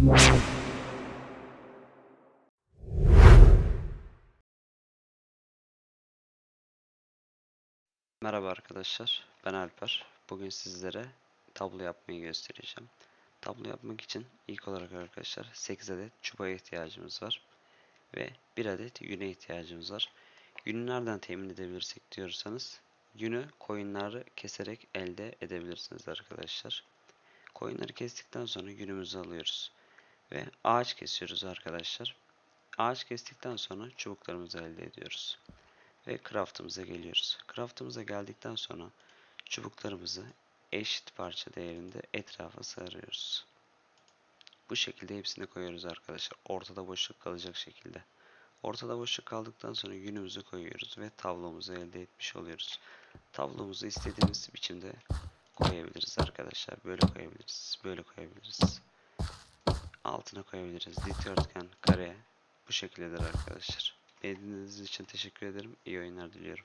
Merhaba arkadaşlar, ben Alper. Bugün sizlere tablo yapmayı göstereceğim. Tablo yapmak için ilk olarak arkadaşlar 8 adet çubuğa ihtiyacımız var. Ve 1 adet yüne ihtiyacımız var. Yünü nereden temin edebilirsek diyorsanız, yünü koyunları keserek elde edebilirsiniz arkadaşlar. Koyunları kestikten sonra yünümüzü alıyoruz. Ve ağaç kesiyoruz arkadaşlar. Ağaç kestikten sonra çubuklarımızı elde ediyoruz ve craft'ımıza geliyoruz. Craft'ımıza geldikten sonra çubuklarımızı eşit parça değerinde etrafa sarıyoruz. Bu şekilde hepsini koyuyoruz arkadaşlar. Ortada boşluk kalacak şekilde. Ortada boşluk kaldıktan sonra yünümüzü koyuyoruz ve tablomuzu elde etmiş oluyoruz. Tablomuzu istediğimiz biçimde koyabiliriz arkadaşlar. Böyle koyabiliriz. Böyle koyabiliriz. Altına koyabiliriz. Dikdörtgen, kare bu şekildedir arkadaşlar. Beni dinlediğiniz için teşekkür ederim. İyi oyunlar diliyorum.